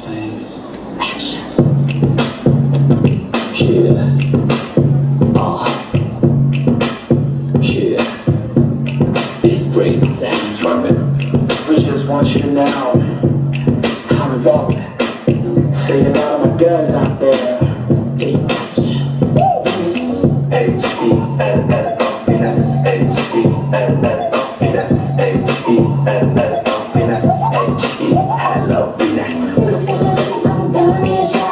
things. Action. Yeah. Ah. Yeah. Sound. Trumpet, we just want you to know I'm rolling. See a lot of my guns out there. H-E-L-L-O, Venus,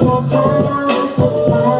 so tired, I'm so sad